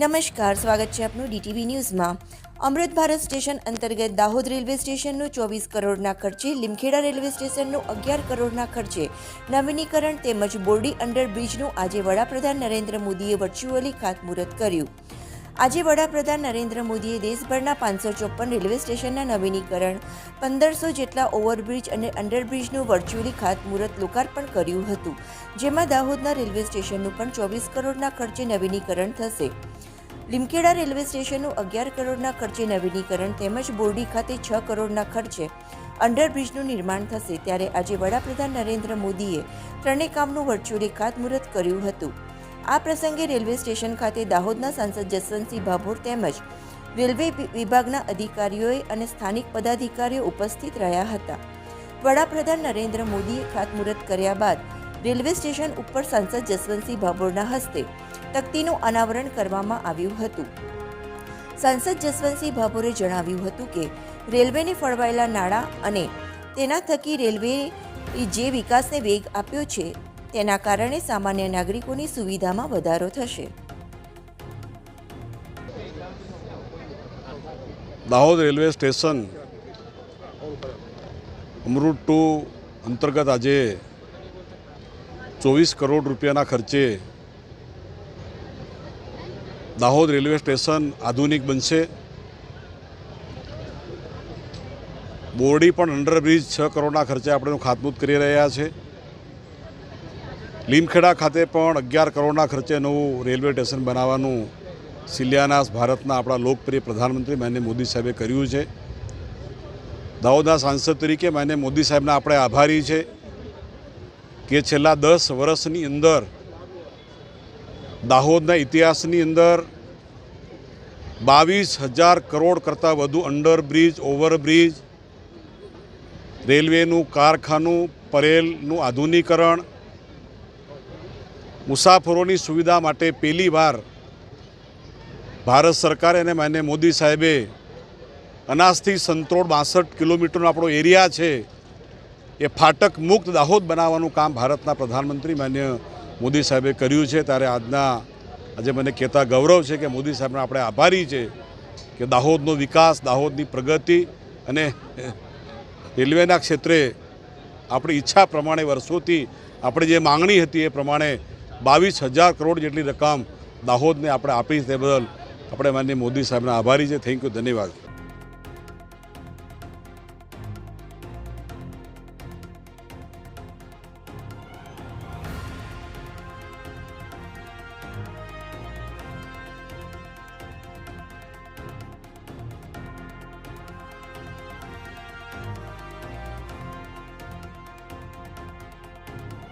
નમસ્કાર, સ્વાગત છે આપનું ડીટીવી ન્યૂઝમાં. અમૃત ભારત સ્ટેશન અંતર્ગત દાહોદ રેલવે સ્ટેશનનું ચોવીસ કરોડના ખર્ચે, લીમખેડા રેલવે સ્ટેશનનું અગિયાર કરોડના ખર્ચે નવીનીકરણ તેમજ બોરડી અંડરબ્રિજનું આજે વડાપ્રધાન નરેન્દ્ર મોદીએ વર્ચ્યુઅલી ખાતમુહૂર્ત કર્યું. આજે વડાપ્રધાન નરેન્દ્ર મોદીએ દેશભરના પાંચસો ચોપન રેલવે સ્ટેશનના નવીનીકરણ, પંદરસો જેટલા ઓવરબ્રિજ અને અંડરબ્રિજનું વર્ચ્યુઅલી ખાતમુહૂર્ત લોકાર્પણ કર્યું હતું, જેમાં દાહોદના રેલવે સ્ટેશનનું પણ ચોવીસ કરોડના ખર્ચે નવીનીકરણ થશે. લીમખેડા રેલવે સ્ટેશનનું અગિયાર કરોડના ખર્ચે નવીનીકરણ તેમજ બોરડી ખાતે છ કરોડના ખર્ચે અંડરબ્રિજનું નિર્માણ થશે ત્યારે આજે વડાપ્રધાન નરેન્દ્ર મોદીએ ત્રણેય કામનું વર્ચ્યુઅલી ખાતમુહૂર્ત કર્યું હતું. આ પ્રસંગે રેલવે સ્ટેશન ખાતે દાહોદના સાંસદ જસવંતસિંહ ભાભોર તેમજ રેલવે વિભાગના અધિકારીઓએ અને સ્થાનિક પદાધિકારીઓ ઉપસ્થિત રહ્યા હતા. વડાપ્રધાન નરેન્દ્ર મોદીએ ખાતમુહૂર્ત કર્યા બાદ રેલવે સ્ટેશન ઉપર સાંસદ જસવંતસિંહ ભાભોરના હસ્તે તકતીનું અનાવરણ કરવામાં આવ્યું હતું. સાંસદ જસવંતસિંહ ભાભોરે જણાવ્યું હતું કે, રેલવેને ફળવાયેલા નાણાં અને તેના થકી રેલવે જે વિકાસને વેગ આપ્યો છે, તેના કારણે સામાન્ય નાગરિકોની સુવિધામાં વધારો થશે. Dahod railway station Amrit two અંતર્ગત આજે ચોવીસ કરોડ રૂપિયાના ખર્ચે દાહોદ રેલવે સ્ટેશન આધુનિક બનશે. બોરડી પણ અંડરબ્રિજ છ કરોડના ખર્ચે આપણે ખાતમૂત કરી રહ્યા છે. લીમખેડા ખાતે પણ અગિયાર કરોડના ખર્ચે નવું રેલવે સ્ટેશન બનાવવાનું શિલાન્યાસ ભારતના આપણા લોકપ્રિય પ્રધાનમંત્રી માન્ય મોદી સાહેબે કર્યું છે. દાહોદના સાંસદ તરીકે માન્ય મોદી સાહેબના આપણે આભારી છે કે છેલ્લા દસ વર્ષની અંદર દાહોદના ઇતિહાસની અંદર બાવીસ હજાર કરોડ કરતાં વધુ અંડરબ્રિજ, ઓવરબ્રિજ, રેલવેનું કારખાનું, પરેલનું આધુનિકરણ, મુસાફરોની સુવિધા માટે પહેલી વાર ભારત સરકારે અને માન્ય મોદી સાહેબે અનાજથી સંતોડ બાસઠ કિલોમીટરનો આપણો એરિયા છે, એ ફાટક મુક્ત દાહોદ બનાવવાનું કામ ભારતના પ્રધાનમંત્રી માન્ય મોદી સાહેબે કર્યું છે, ત્યારે આજના આજે મને કહેતા ગૌરવ છે કે મોદી સાહેબના આપણે આભારી છે કે દાહોદનો વિકાસ, દાહોદની પ્રગતિ અને રેલવેના ક્ષેત્રે આપણી ઈચ્છા પ્રમાણે વર્ષોથી આપણે જે માંગણી હતી એ પ્રમાણે બાવીસ હજાર કરોડ જેટલી રકમ દાહોદને આપણે આપી તે બદલ આપણે માન્ય મોદી સાહેબના આભારી છે. થેન્ક યુ ધન્યવાદ.